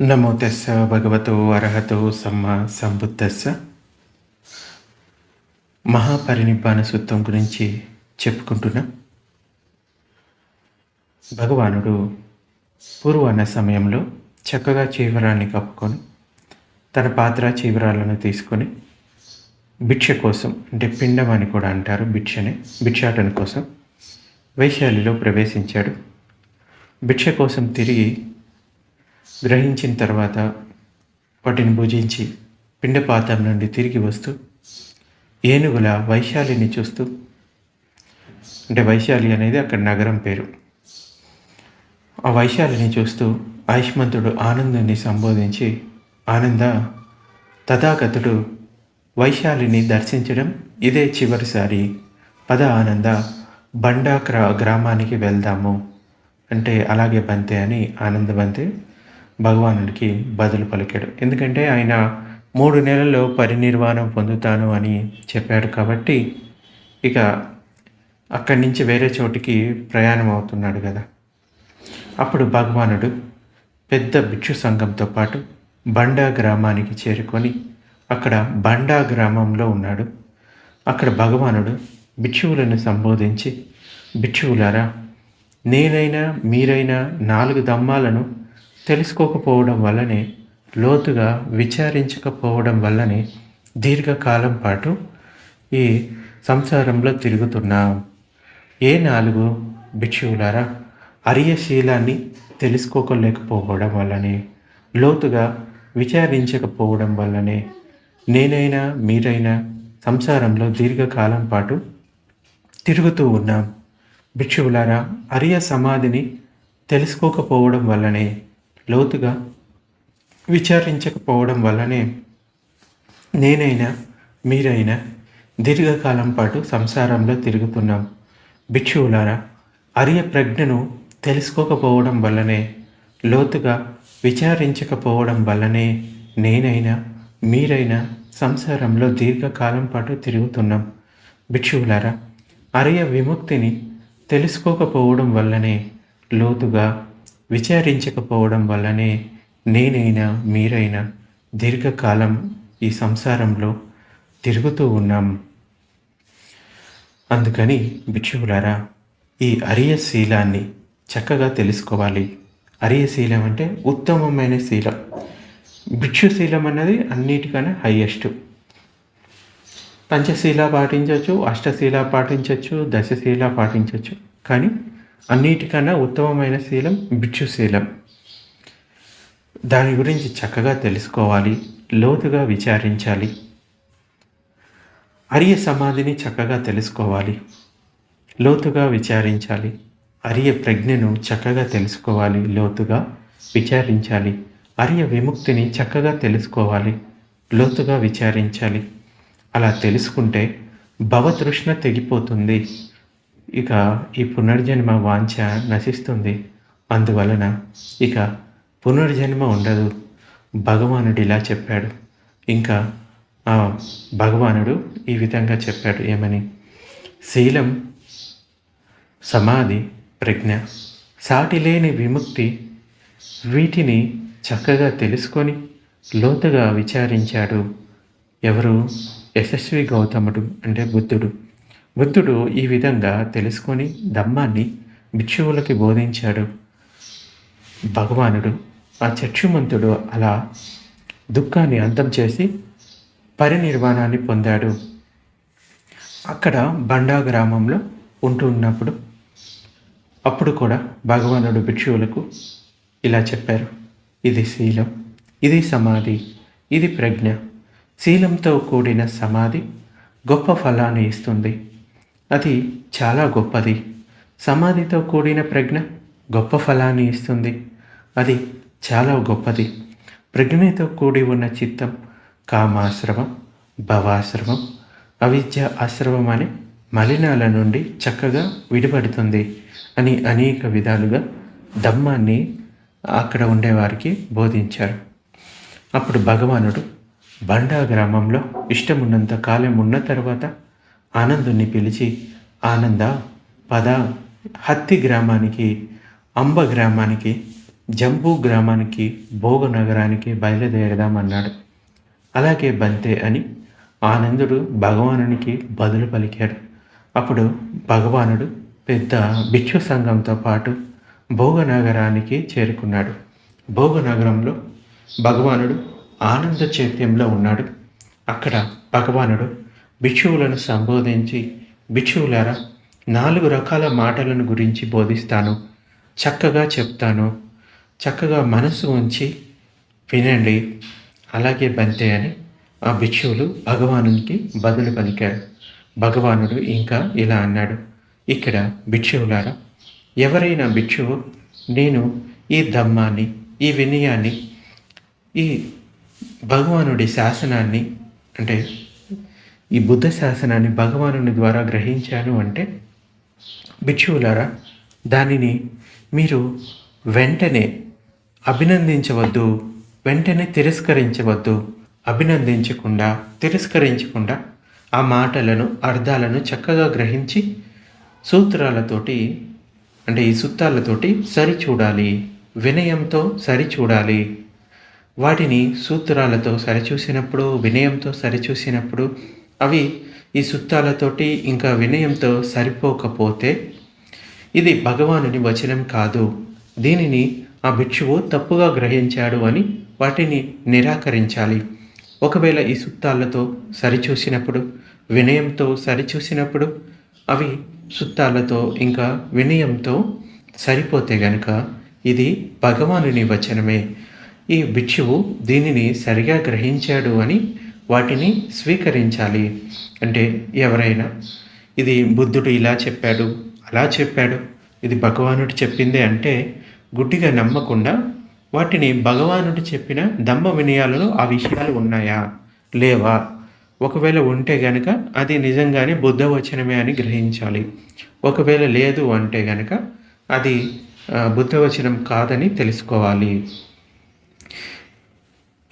నమో తెస్స భగవతో అర్హతో సమ్మ సంబుద్ధస్స మహాపరినిబ్బాన సూత్రం గురించి చెప్పుకుంటున్నా। భగవానుడు పూర్వాన్న సమయంలో చక్కగా చీవరాన్ని కప్పుకొని తన పాత్ర చీవరాలను తీసుకొని భిక్ష కోసం అంటే పిండం అని కూడా అంటారు భిక్షని భిక్షాటన కోసం వైశాలిలో ప్రవేశించాడు. భిక్ష కోసం తిరిగి గ్రహించిన తర్వాత వాటిని భుజించి పిండపాతం నుండి తిరిగి వస్తూ ఏనుగుల వైశాలిని చూస్తూ అంటే వైశాలి అనేది అక్కడ నగరం పేరు. ఆ వైశాలిని చూస్తూ ఆయుష్మంతుడు ఆనందాన్ని సంబోధించి ఆనంద తథాగతుడు వైశాలిని దర్శించడం ఇదే చివరిసారి. పద ఆనంద బండా గ్రామానికి వెళ్దాము. అంటే అలాగే బంతే అని ఆనంద బంతే భగవానుడికి బదులు పలికాడు. ఎందుకంటే ఆయన మూడు నెలల్లో పరినిర్వాణం పొందుతాను అని చెప్పాడు కాబట్టి ఇక అక్కడి నుంచి వేరే చోటికి ప్రయాణం అవుతున్నాడు కదా. అప్పుడు భగవానుడు పెద్ద భిక్షు సంఘంతో పాటు బండా గ్రామానికి చేరుకొని అక్కడ బండా గ్రామంలో ఉన్నాడు. అక్కడ భగవానుడు భిక్షువులను సంబోధించి భిక్షువులారా నేనైనా మీరైనా నాలుగు దమ్మాలను తెలుసుకోకపోవడం వల్లనే లోతుగా విచారించకపోవడం వల్లనే దీర్ఘకాలం పాటు ఈ సంసారంలో తిరుగుతున్నాం. ఏ నాలుగు భిక్షువులారా అరియశీలాన్ని తెలుసుకోలేకపోవడం వల్లనే లోతుగా విచారించకపోవడం వల్లనే నేనైనా మీరైనా సంసారంలో దీర్ఘకాలం పాటు తిరుగుతూ ఉన్నాం. భిక్షువులారా అరియ సమాధిని తెలుసుకోకపోవడం వల్లనే లోతుగా విచారించకపోవడం వల్లనే నేనైనా మీరైనా దీర్ఘకాలం పాటు సంసారంలో తిరుగుతున్నాం. భిక్షువులారా అరియ ప్రజ్ఞను తెలుసుకోకపోవడం వల్లనే లోతుగా విచారించకపోవడం వల్లనే నేనైనా మీరైనా సంసారంలో దీర్ఘకాలం పాటు తిరుగుతున్నాం. భిక్షువులారా అరియ విముక్తిని తెలుసుకోకపోవడం వల్లనే లోతుగా విచారించకపోవడం వల్లనే నేనైనా మీరైనా దీర్ఘకాలం ఈ సంసారంలో తిరుగుతూ ఉన్నాం. అందుకని భిక్షువులారా ఈ అరియశీలాన్ని చక్కగా తెలుసుకోవాలి. అరియశీలం అంటే ఉత్తమమైన శీలం. భిక్షుశీలం అన్నది అన్నిటికన్నా హయ్యెస్ట్ పంచశీల పాటించవచ్చు అష్టశీల పాటించవచ్చు దశశీల పాటించవచ్చు కానీ అన్నిటికన్నా ఉత్తమమైన శీలం భిక్షుశీలం దాని గురించి చక్కగా తెలుసుకోవాలి లోతుగా విచారించాలి. అరియ సమాధిని చక్కగా తెలుసుకోవాలి లోతుగా విచారించాలి. అరియ ప్రజ్ఞను చక్కగా తెలుసుకోవాలి లోతుగా విచారించాలి. అరియ విముక్తిని చక్కగా తెలుసుకోవాలి లోతుగా విచారించాలి. అలా తెలుసుకుంటే భవతృష్ణ తెగిపోతుంది. ఇక ఈ పునర్జన్మ వాంఛ నశిస్తుంది. అందువలన ఇక పునర్జన్మ ఉండదు. భగవానుడు ఇలా చెప్పాడు. ఇంకా భగవానుడు ఈ విధంగా చెప్పాడు ఏమని? శీలం సమాధి ప్రజ్ఞ సాటిలేని విముక్తి వీటిని చక్కగా తెలుసుకొని లోతుగా విచారించాడు ఎవరు? యశస్వి గౌతముడు అంటే బుద్ధుడు. బుద్ధుడు ఈ విధంగా తెలుసుకొని ధమ్మాన్ని భిక్షువులకి బోధించాడు. భగవానుడు ఆ చక్షుమంతుడు అలా దుఃఖాన్ని అంతం చేసి పరినిర్వాణాన్ని పొందాడు. అక్కడ బండా గ్రామంలో ఉంటూ ఉన్నప్పుడు అప్పుడు కూడా భగవానుడు భిక్షువులకు ఇలా చెప్పారు. ఇది శీలం ఇది సమాధి ఇది ప్రజ్ఞ. శీలంతో కూడిన సమాధి గొప్ప ఫలాన్ని ఇస్తుంది. అది చాలా గొప్పది. సమాధితో కూడిన ప్రజ్ఞ గొప్ప ఫలాన్ని ఇస్తుంది. అది చాలా గొప్పది. ప్రజ్ఞతో కూడి ఉన్న చిత్తం కామాశ్రమం భవాశ్రమం అవిద్య ఆశ్రమం అనే మలినాల నుండి చక్కగా విడిపడుతుంది అని అనేక విధాలుగా ధమ్మాన్ని అక్కడ ఉండేవారికి బోధించారు. అప్పుడు భగవానుడు బండా గ్రామంలో ఇష్టమున్నంత కాలం ఉన్న తర్వాత ఆనందుని పిలిచి ఆనంద పద. హత్తి గ్రామానికి అంబ గ్రామానికి జంబూ గ్రామానికి భోగ నగరానికి బయలుదేరదామన్నాడు. అలాగే బంతే అని ఆనందుడు భగవానునికి బదులు పలికాడు. అప్పుడు భగవానుడు పెద్ద భిక్షు సంఘంతో పాటు భోగనగరానికి చేరుకున్నాడు. భోగనగరంలో భగవానుడు ఆనంద చైత్యంలో ఉన్నాడు. అక్కడ భగవానుడు భిక్షువులను సంబోధించి భిక్షువులారా నాలుగు రకాల మాటలను గురించి బోధిస్తాను. చక్కగా చెప్తాను. చక్కగా మనసు ఉంచి వినండి. అలాగే బంతే అని ఆ భిక్షువులు భగవానునికి బదులు పలికారు. భగవానుడు ఇంకా ఇలా అన్నాడు. ఇక్కడ భిక్షువులారా ఎవరైనా భిక్షువు నేను ఈ ధమ్మాన్ని ఈ వినయాన్ని ఈ భగవానుడి శాసనాన్ని అంటే ఈ బుద్ధ శాసనాన్ని భగవానుని ద్వారా గ్రహించాను అంటే భిక్షువులారా దానిని మీరు వెంటనే అభినందించవద్దు వెంటనే తిరస్కరించవద్దు అభినందించకుండా తిరస్కరించకుండా ఆ మాటలను అర్థాలను చక్కగా గ్రహించి సూత్రాలతోటి అంటే ఈ సూత్రాలతోటి సరిచూడాలి వినయంతో సరిచూడాలి. వాటిని సూత్రాలతో సరిచూసినప్పుడు వినయంతో సరిచూసినప్పుడు అవి ఈ సుత్తాలతోటి ఇంకా వినయంతో సరిపోకపోతే ఇది భగవానుని వచనం కాదు. దీనిని ఆ భిక్షువు తప్పుగా గ్రహించాడు అని వాటిని నిరాకరించాలి. ఒకవేళ ఈ సుత్తాలతో సరిచూసినప్పుడు వినయంతో సరిచూసినప్పుడు అవి సుత్తాలతో ఇంకా వినయంతో సరిపోతే గనుక ఇది భగవానుని వచనమే. ఈ భిక్షువు దీనిని సరిగా గ్రహించాడు అని వాటిని స్వీకరించాలి. అంటే ఎవరైనా ఇది బుద్ధుడు ఇలా చెప్పాడు అలా చెప్పాడు ఇది భగవానుడు చెప్పిందే అంటే గుడ్డిగా నమ్మకుండా వాటిని భగవానుడు చెప్పిన దమ్మ వినయాలలో ఆ విషయాలు ఉన్నాయా? లేవా? ఒకవేళ ఉంటే గనక అది నిజంగానే బుద్ధ వచనమే అని గ్రహించాలి. ఒకవేళ లేదు అంటే గనక అది బుద్ధవచనం కాదని తెలుసుకోవాలి.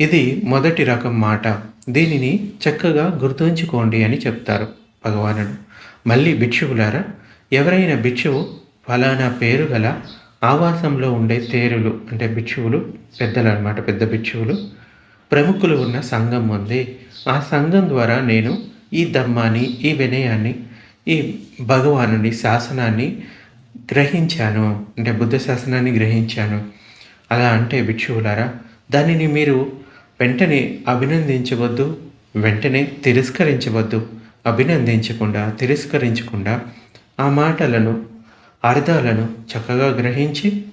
ఇది మొదటి రకం మాట. దీనిని చక్కగా గుర్తుంచుకోండి అని చెప్తారు భగవానుడు. మళ్ళీ భిక్షువులారా ఎవరైనా భిక్షువు ఫలానా పేరు గల ఆవాసంలో ఉండే తేరులు అంటే భిక్షువులు పెద్దలు అనమాట పెద్ద భిక్షువులు ప్రముఖులు ఉన్న సంఘం ఉంది. ఆ సంఘం ద్వారా నేను ఈ ధమ్మాన్ని ఈ వినయాన్ని ఈ భగవానుని శాసనాన్ని గ్రహించాను. అంటే బుద్ధ శాసనాన్ని గ్రహించాను. అలా అంటే భిక్షువులారా దానిని మీరు వెంటనే అభినందించవద్దు వెంటనే తిరస్కరించవద్దు అభినందించకుండా తిరస్కరించకుండా ఆ మాటలను అర్థాలను చక్కగా గ్రహించి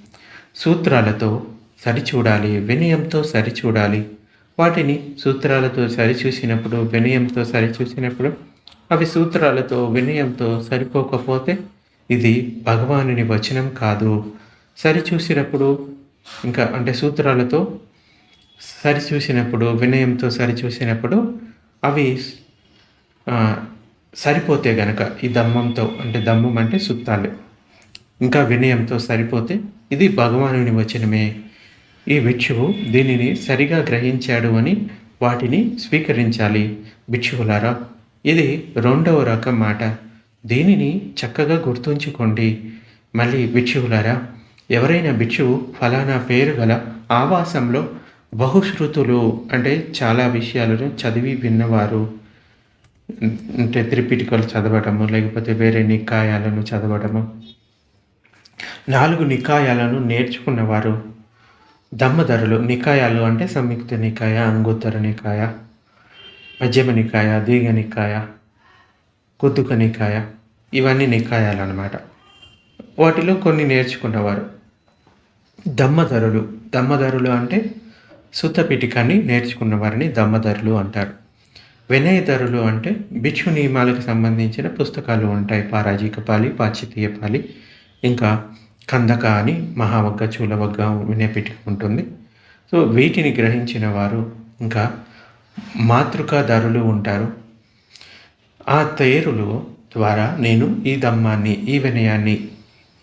సూత్రాలతో సరిచూడాలి వినయంతో సరిచూడాలి. వాటిని సూత్రాలతో సరిచూసినప్పుడు వినయంతో సరిచూసినప్పుడు అవి సూత్రాలతో వినయంతో సరిపోకపోతే ఇది భగవానుని వచనం కాదు. సరిచూసినప్పుడు ఇంకా అంటే సూత్రాలతో సరిచూసినప్పుడు వినయంతో సరిచూసినప్పుడు అవి సరిపోతే గనక ఈ దమ్మంతో అంటే దమ్మం అంటే సుత్తాలు. ఇంకా వినయంతో సరిపోతే ఇది భగవానుని వచనమే. ఈ భిక్షువు దీనిని సరిగా గ్రహించాడు అని వాటిని స్వీకరించాలి. భిక్షువులారా ఇది రెండవ రకం మాట. దీనిని చక్కగా గుర్తుంచుకోండి. మళ్ళీ భిక్షువులారా ఎవరైనా భిక్షువు ఫలానా పేరు గల ఆవాసంలో బహుశ్రుతులు అంటే చాలా విషయాలను చదివి విన్నవారు అంటే త్రిపిటికలు చదవటము లేకపోతే వేరే నికాయాలను చదవటము. నాలుగు నికాయాలను నేర్చుకున్నవారు దమ్మధరులు నికాయాలు అంటే సంయుక్త నికాయ అంగుత్తర నికాయ మధ్యమ నికాయ దీర్ఘ నికాయ కుద్దుక నికాయ ఇవన్నీ నికాయాలు అన్నమాట వాటిలో కొన్ని నేర్చుకున్నవారు. దమ్మధరులు దమ్మధరులు అంటే సుత్తపిటికాన్ని నేర్చుకున్న వారిని దమ్మధరులు అంటారు. వినయధరులు అంటే భిక్షు నియమాలకు సంబంధించిన పుస్తకాలు ఉంటాయి. పారాజీకపాలి పాశ్చితీయపాలి ఇంకా కందక అని మహావగ్గ చూలవగ్గ వినయపిటిక ఉంటుంది. సో వీటిని గ్రహించిన వారు ఇంకా మాతృకాదారులు ఉంటారు. ఆ తేరులు ద్వారా నేను ఈ దమ్మాన్ని ఈ వినయాన్ని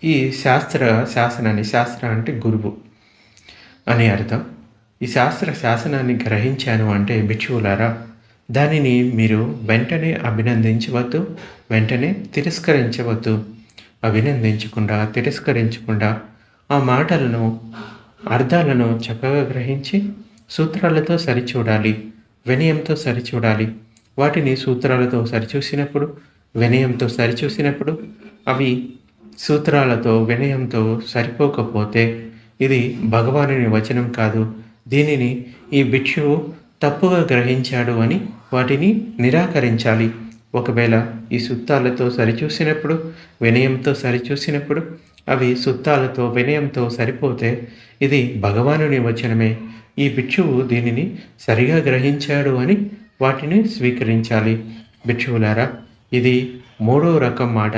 ఈ శాస్త్ర శాసనాన్ని శాస్త్ర అంటే గురువు అని అర్థం. ఈ శాస్త్ర శాసనాన్ని గ్రహించాను అంటే భిక్షువులారా దానిని మీరు వెంటనే అభినందించవద్దు వెంటనే తిరస్కరించవద్దు. అభినందించకుండా తిరస్కరించకుండా ఆ మాటలను అర్థాలను చక్కగా గ్రహించి సూత్రాలతో సరిచూడాలి వినయంతో సరిచూడాలి. వాటిని సూత్రాలతో సరిచూసినప్పుడు వినయంతో సరిచూసినప్పుడు అవి సూత్రాలతో వినయంతో సరిపోకపోతే ఇది భగవానుని వచనం కాదు. దీనిని ఈ భిక్షువు తప్పుగా గ్రహించాడు అని వాటిని నిరాకరించాలి. ఒకవేళ ఈ సుత్తాలతో సరిచూసినప్పుడు వినయంతో సరిచూసినప్పుడు అవి సుత్తాలతో వినయంతో సరిపోతే ఇది భగవానుని వచనమే. ఈ భిక్షువు దీనిని సరిగా గ్రహించాడు అని వాటిని స్వీకరించాలి. భిక్షువులారా ఇది మూడో రకం మాట.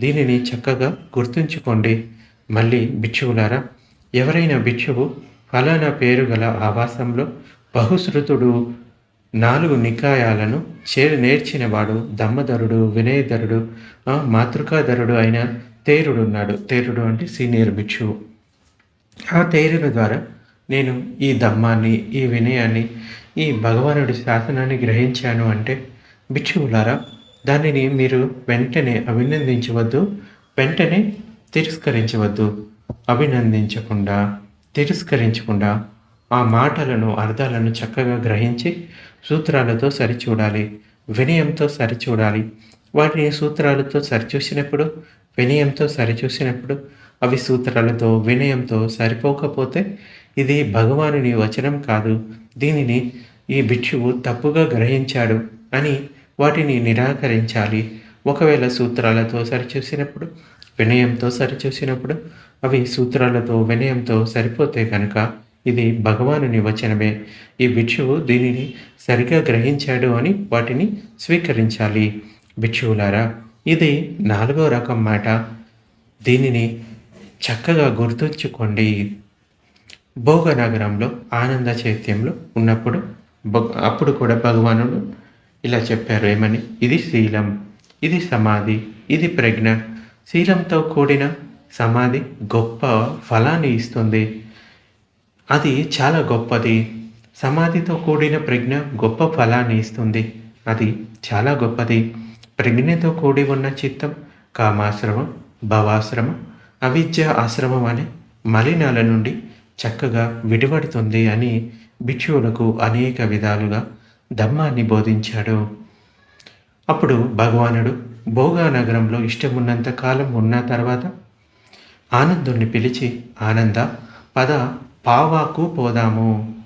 దీనిని చక్కగా గుర్తుంచుకోండి. మళ్ళీ భిక్షువులారా ఎవరైనా భిక్షువు ఫలానా పేరు గల ఆవాసంలో బహుశ్రుతుడు నాలుగు నికాయాలను చే నేర్చినవాడు దమ్మధరుడు వినయధరుడు మాతృకాధరుడు అయిన తేరుడున్నాడు తేరుడు అంటే సీనియర్ భిక్షువు. ఆ తేరుల ద్వారా నేను ఈ దమ్మాన్ని ఈ వినయాన్ని ఈ భగవానుడి శాసనాన్ని గ్రహించాను అంటే భిక్షువులారా దానిని మీరు వెంటనే అభినందించవద్దు వెంటనే తిరస్కరించవద్దు. అభినందించకుండా తిరస్కరించకుండా ఆ మాటలను అర్థాలను చక్కగా గ్రహించి సూత్రాలతో సరిచూడాలి వినయంతో సరిచూడాలి. వాటిని సూత్రాలతో సరిచూసినప్పుడు వినయంతో సరిచూసినప్పుడు అవి సూత్రాలతో వినయంతో సరిపోకపోతే ఇది భగవానుని వచనం కాదు. దీనిని ఈ భిక్షువు తప్పుగా గ్రహించాడు అని వాటిని నిరాకరించాలి. ఒకవేళ సూత్రాలతో సరిచూసినప్పుడు వినయంతో సరిచూసినప్పుడు అవి సూత్రాలతో వినయంతో సరిపోతే కనుక ఇది భగవానుని వచనమే. ఈ భిక్షువు దీనిని సరిగా గ్రహించాడు అని వాటిని స్వీకరించాలి. భిక్షువులారా ఇది నాలుగో రకం మాట. దీనిని చక్కగా గుర్తుంచుకోండి. భోగనగరంలో ఆనంద చైత్యంలో ఉన్నప్పుడు అప్పుడు కూడా భగవానుడు ఇలా చెప్పారు. ఏమని? ఇది శీలం. ఇది సమాధి. ఇది ప్రజ్ఞ. శీలంతో కూడిన సమాధి గొప్ప ఫలాన్ని ఇస్తుంది. అది చాలా గొప్పది. సమాధితో కూడిన ప్రజ్ఞ గొప్ప ఫలాన్ని ఇస్తుంది. అది చాలా గొప్పది. ప్రజ్ఞతో కూడి ఉన్న చిత్తం కామాశ్రమం భవాశ్రమం అవిద్య ఆశ్రమం అనే మలినాల నుండి చక్కగా విడిపడుతుంది అని భిక్షువులకు అనేక విధాలుగా ధమ్మాన్ని బోధించాడు. అప్పుడు భగవానుడు భోగా నగరంలో ఇష్టమున్నంత కాలం ఉన్న తర్వాత ఆనందుణ్ణి పిలిచి ఆనంద పద పావాకు పోదాము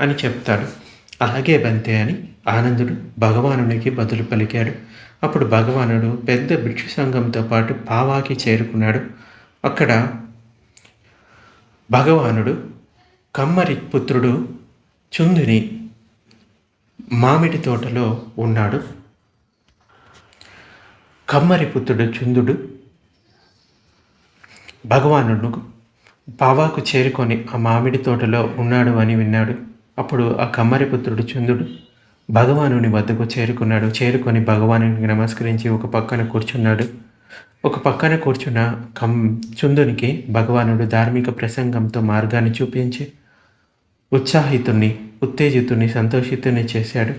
అని చెప్తాడు. అలాగే బంతే అని ఆనందుడు భగవానునికి బదులు పలికాడు. అప్పుడు భగవానుడు పెద్ద భిక్షు సంఘంతో పాటు పావాకి చేరుకున్నాడు. అక్కడ భగవానుడు కమ్మరి పుత్రుడు చుందుని మామిడి తోటలో ఉన్నాడు. కమ్మరి పుత్రుడు చుందుడు భగవానుడు పావాకు చేరుకొని ఆ మామిడి తోటలో ఉన్నాడు అని విన్నాడు. అప్పుడు ఆ కమ్మరి పుత్రుడు చందుడు భగవానుని వద్దకు చేరుకున్నాడు. చేరుకొని భగవానునికి నమస్కరించి ఒక పక్కన కూర్చున్నాడు. ఒక పక్కన కూర్చున్న కం చుందునికి భగవానుడు ధార్మిక ప్రసంగంతో మార్గాన్ని చూపించి ఉత్సాహితుణ్ణి ఉత్తేజితుని సంతోషితుని చేశాడు.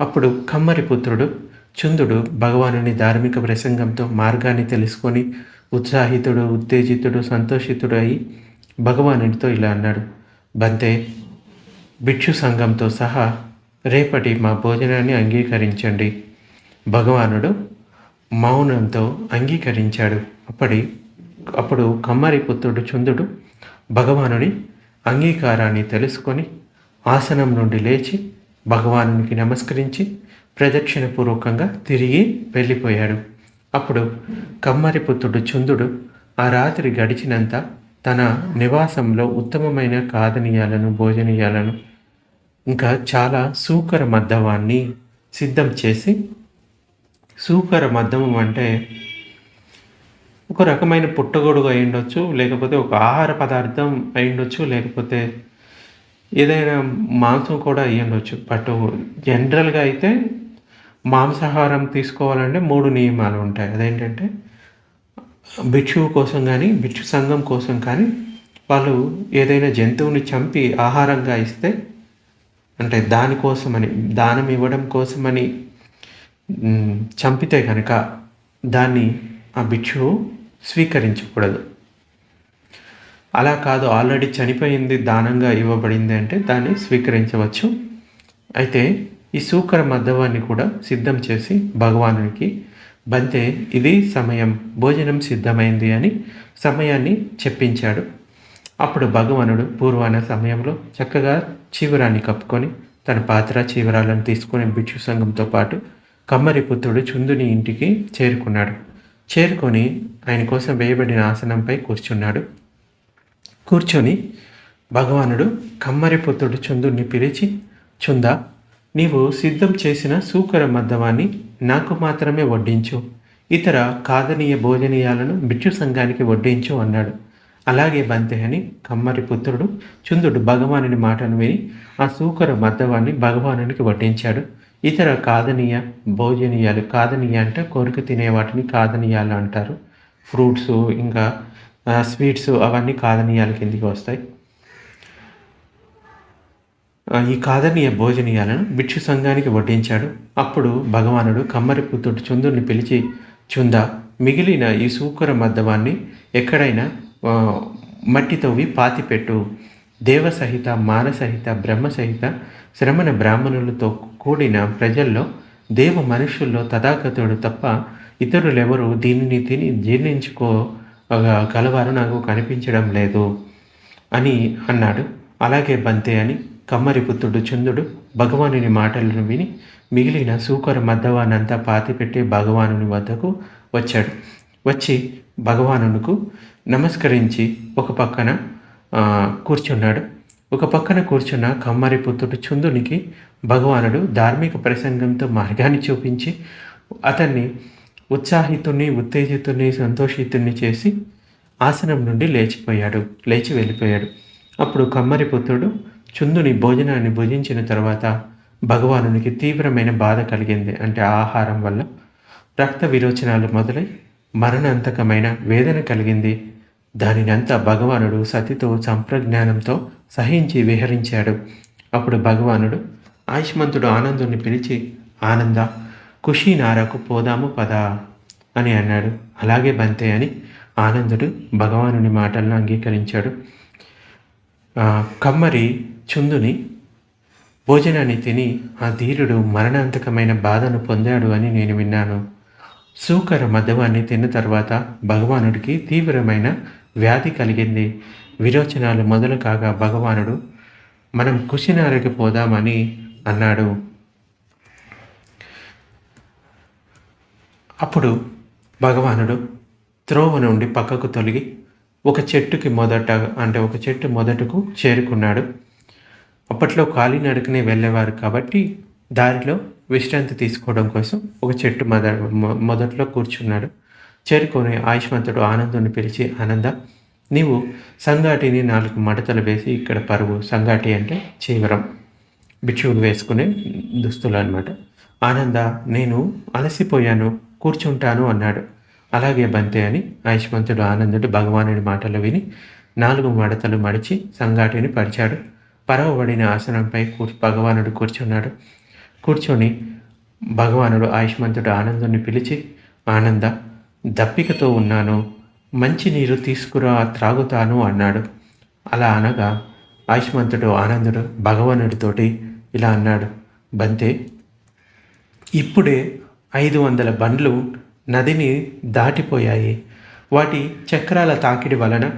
అప్పుడు కమ్మరి పుత్రుడు చందుడు భగవానుని ధార్మిక ప్రసంగంతో మార్గాన్ని తెలుసుకొని ఉత్సాహితుడు ఉత్తేజితుడు సంతోషితుడు అయి భగవానుడితో ఇలా అన్నాడు. బంతే భిక్షు సంఘంతో సహా రేపటి మా భోజనాన్ని అంగీకరించండి. భగవానుడు మౌనంతో అంగీకరించాడు. అప్పటి అప్పుడు కమ్మరి పుత్రుడు చందుడు భగవానుని అంగీకారాన్ని తెలుసుకొని ఆసనం నుండి లేచి భగవానునికి నమస్కరించి ప్రదక్షిణపూర్వకంగా తిరిగి వెళ్ళిపోయాడు. అప్పుడు కమ్మరి పుత్రుడు ఆ రాత్రి గడిచినంత తన నివాసంలో ఉత్తమమైన కాదనీయాలను భోజనీయాలను ఇంకా చాలా సూకర మద్దవాన్ని సిద్ధం చేసి సూకర మద్దమం అంటే ఒక రకమైన పుట్టగొడుగు అయి ఉండొచ్చు లేకపోతే ఒక ఆహార పదార్థం అయి ఉండొచ్చు లేకపోతే ఏదైనా మాంసం కూడా అయ్యి ఉండొచ్చు. బట్ జనరల్గా అయితే మాంసాహారం తీసుకోవాలంటే మూడు నియమాలు ఉంటాయి. అదేంటంటే భిక్షువు కోసం కానీ భిక్షు సంఘం కోసం కానీ వాళ్ళు ఏదైనా జంతువుని చంపి ఆహారంగా ఇస్తే అంటే దానికోసమని దానం ఇవ్వడం కోసమని చంపితే కనుక దాన్ని ఆ భిక్షువు స్వీకరించకూడదు. అలా కాదు ఆల్రెడీ చనిపోయింది దానంగా ఇవ్వబడింది అంటే దాన్ని స్వీకరించవచ్చు. అయితే ఈ సూకర మద్దవాన్ని కూడా సిద్ధం చేసి భగవానునికి బంతే ఇది సమయం భోజనం సిద్ధమైంది అని సమయాన్ని చెప్పించాడు. అప్పుడు భగవానుడు పూర్వాన సమయంలో చక్కగా చీవరాన్ని కప్పుకొని తన పాత్ర చీవరాలను తీసుకొని భిక్షు సంఘంతో పాటు కమ్మరి పుత్రుడు చుందుని ఇంటికి చేరుకున్నాడు. చేరుకొని ఆయన కోసం వేయబడిన ఆసనంపై కూర్చున్నాడు. కూర్చొని భగవానుడు కమ్మరి పుత్రుడు చుందుని పిలిచి చుందా నీవు సిద్ధం చేసిన సూకర మద్దవాన్ని నాకు మాత్రమే వడ్డించు. ఇతర కాదనీయ భోజనీయాలను భిక్షు సంఘానికి వడ్డించు అన్నాడు. అలాగే బంతే అని కమ్మరి పుత్రుడు చుందుడు భగవానుని మాటను విని ఆ సూకర మద్దవాన్ని భగవానునికి వడ్డించాడు. ఇతర కాదనీయ భోజనీయాలు కాదనీయ అంటే కోరిక తినే వాటిని కాదనీయాలు అంటారు. ఫ్రూట్స్ ఇంకా స్వీట్స్ అవన్నీ కాదనీయాల కిందికి వస్తాయి. ఈ కాదనీయ భోజనీయాలను భిక్షు సంఘానికి వడ్డించాడు. అప్పుడు భగవానుడు కమ్మరి పుత్రుడు చుందుని పిలిచి చుంద మిగిలిన ఈ సూకర మద్దవాన్ని ఎక్కడైనా మట్టి తవ్వి పాతిపెట్టు దేవసహిత మానసహిత బ్రహ్మసహిత శ్రమణ బ్రాహ్మణులతో కూడిన ప్రజల్లో దేవ మనుషుల్లో తథాగతుడు తప్ప ఇతరులెవరూ దీనిని తిని జీర్ణించుకో గలవారు నాకు కనిపించడం లేదు అని అన్నాడు. అలాగే బంతే అని కమ్మరి పుత్రుడు చందుడు భగవానుని మాటలను విని మిగిలిన సూకర మద్దవానంతా పాతిపెట్టి భగవానుని వద్దకు వచ్చాడు. వచ్చి భగవానుకు నమస్కరించి ఒక పక్కన కూర్చున్నాడు. ఒక పక్కన కూర్చున్న కమ్మరి పుత్రుడు చుందునికి భగవానుడు ధార్మిక ప్రసంగంతో మార్గాన్ని చూపించి అతన్ని ఉత్సాహితుని ఉత్తేజితుని సంతోషితుని చేసి ఆసనం నుండి లేచిపోయాడు. లేచి వెళ్ళిపోయాడు. అప్పుడు కమ్మరి పుత్రుడు చుందుని భోజనాన్ని భుజించిన తర్వాత భగవానునికి తీవ్రమైన బాధ కలిగింది. అంటే ఆహారం వల్ల రక్త విరోచనాలు మొదలై మరణాంతకమైన వేదన కలిగింది. దానినంతా భగవానుడు సతితో సంప్రజ్ఞానంతో సహించి విహరించాడు. అప్పుడు భగవానుడు ఆయుష్మంతుడు ఆనందుని పిలిచి ఆనంద కుషీనారకు పోదాము పదా అని అన్నాడు. అలాగే బంతే అని ఆనందుడు భగవానుని మాటలను అంగీకరించాడు. కమ్మరి చుందుని భోజనాన్ని తిని ఆ ధీరుడు మరణాంతకమైన బాధను పొందాడు అని నేను విన్నాను. సూకర మధవాన్ని తిన్న తర్వాత భగవానుడికి తీవ్రమైన వ్యాధి కలిగింది. విరోచనాలు మొదలు కాగా భగవానుడు మనం కుషినారికి పోదామని అన్నాడు. అప్పుడు భగవానుడు త్రోవ నుండి పక్కకు తొలగి ఒక చెట్టుకి మొదట అంటే ఒక చెట్టు మొదటకు చేరుకున్నాడు. అప్పట్లో కాలినడకనే వెళ్ళేవారు కాబట్టి దారిలో విశ్రాంతి తీసుకోవడం కోసం ఒక చెట్టు మొద మొదట్లో కూర్చున్నాడు. చేరుకొని ఆయుష్మంతుడు ఆనందుని పిలిచి ఆనంద నీవు సంగాటిని నాలుగు మడతలు వేసి ఇక్కడ పరువు. సంగాటి అంటే చీవరం. భిక్షువులు వేసుకునే దుస్తులు అనమాట ఆనంద నేను అలసిపోయాను కూర్చుంటాను అన్నాడు. అలాగే బంతే అని ఆయుష్మంతుడు ఆనందుడు భగవానుడి మాటలు విని నాలుగు మడతలు మడిచి సంగాటిని పరిచాడు. పరవబడిన ఆసనంపై కూర్ భగవానుడు కూర్చున్నాడు. కూర్చొని భగవానుడు ఆయుష్మంతుడు ఆనందుని పిలిచి ఆనంద దప్పికతో ఉన్నాను. మంచి నీరు తీసుకురా త్రాగుతాను అన్నాడు. అలా అనగా ఆయుష్మంతుడు ఆనందుడు భగవానుడితోటి ఇలా అన్నాడు. బంతే ఇప్పుడే ఐదు వందల బండ్లు నదిని దాటిపోయాయి. వాటి చక్రాల తాకిడి వలన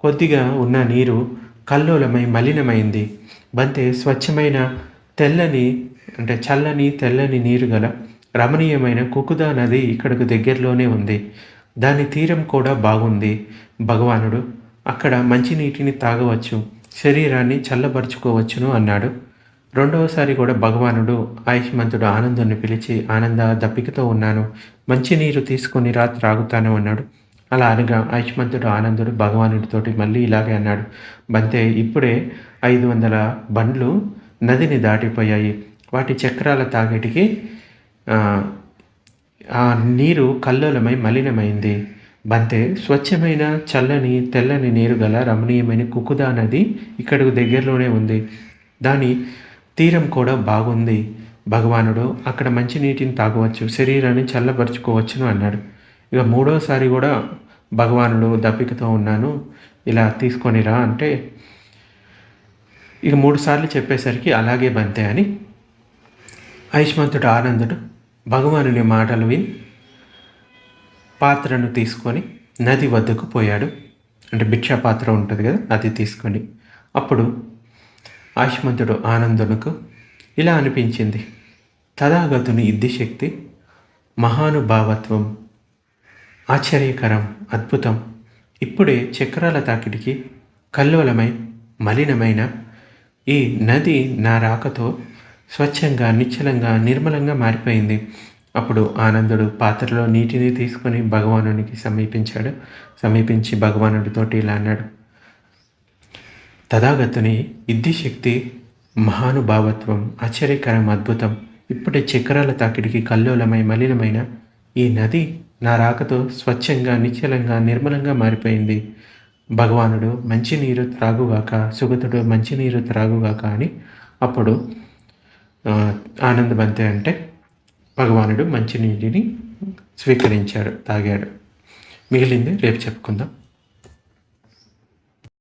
కొద్దిగా ఉన్న నీరు కల్లోలమై మలినమైంది. బంతే స్వచ్ఛమైన తెల్లని అంటే చల్లని తెల్లని నీరు గల రమణీయమైన కుకుదా నది ఇక్కడకు దగ్గరలోనే ఉంది. దాని తీరం కూడా బాగుంది. భగవానుడు అక్కడ మంచినీటిని తాగవచ్చు శరీరాన్ని చల్లబరుచుకోవచ్చును అన్నాడు. రెండవసారి కూడా భగవానుడు ఆయుష్మంతుడు ఆనందాన్ని పిలిచి ఆనంద దప్పికతో ఉన్నాను. మంచినీరు తీసుకొని రా త్రాగుతాను అన్నాడు. అలా అనగా ఆయుష్మంతుడు ఆనందుడు భగవానుడితోటి మళ్ళీ ఇలాగే అన్నాడు. బంతే ఇప్పుడే ఐదు వందల బండ్లు నదిని దాటిపోయాయి. వాటి చక్రాల తాగేటికి ఆ నీరు కల్లోలమై మలినమైంది. బంతే స్వచ్ఛమైన చల్లని తెల్లని నీరు గల రమణీయమైన కుకుదా నది ఇక్కడికి దగ్గరలోనే ఉంది. దాని తీరం కూడా బాగుంది. భగవానుడు అక్కడ మంచి నీటిని తాగవచ్చు శరీరాన్ని చల్లబరుచుకోవచ్చును అన్నాడు. ఇక మూడోసారి కూడా భగవానుడు దప్పికతో ఉన్నాను ఇలా తీసుకొనిరా అంటే ఇక మూడు సార్లు చెప్పేసరికి అలాగే బంతే అని ఆయుష్మంతుడు ఆనందుడు భగవానుని మాటలు విని పాత్రను తీసుకొని నది వద్దకు పోయాడు. అంటే భిక్షా పాత్ర ఉంటుంది కదా అది తీసుకొని. అప్పుడు ఆయుష్మంతుడు ఆనందునకు ఇలా అనిపించింది తథాగతుని శక్తి మహానుభావత్వం ఆశ్చర్యకరం అద్భుతం. ఇప్పుడే చక్రాల తాకిడికి కల్లోలమై మలినమైన ఈ నది నా రాకతో స్వచ్ఛంగా నిశ్చలంగా నిర్మలంగా మారిపోయింది. అప్పుడు ఆనందుడు పాత్రలో నీటిని తీసుకొని భగవానునికి సమీపించాడు. సమీపించి భగవానుడితోటి ఇలా అన్నాడు. తథాగతుని ఇద్దిశక్తి మహానుభావత్వం ఆశ్చర్యకరం అద్భుతం. ఇప్పుడే చక్రాల తాకిడికి కల్లోలమై మలినమైన ఈ నది నా రాకతో స్వచ్ఛంగా నిశ్చలంగా నిర్మలంగా మారిపోయింది. భగవానుడు మంచినీరు త్రాగుగాక సుగతుడు మంచినీరు త్రాగుగాక అని అప్పుడు ఆనందబంతే అంటే భగవానుడు మంచినీటిని స్వీకరించాడు తాగాడు. మిగిలింది రేపు చెప్పుకుందాం.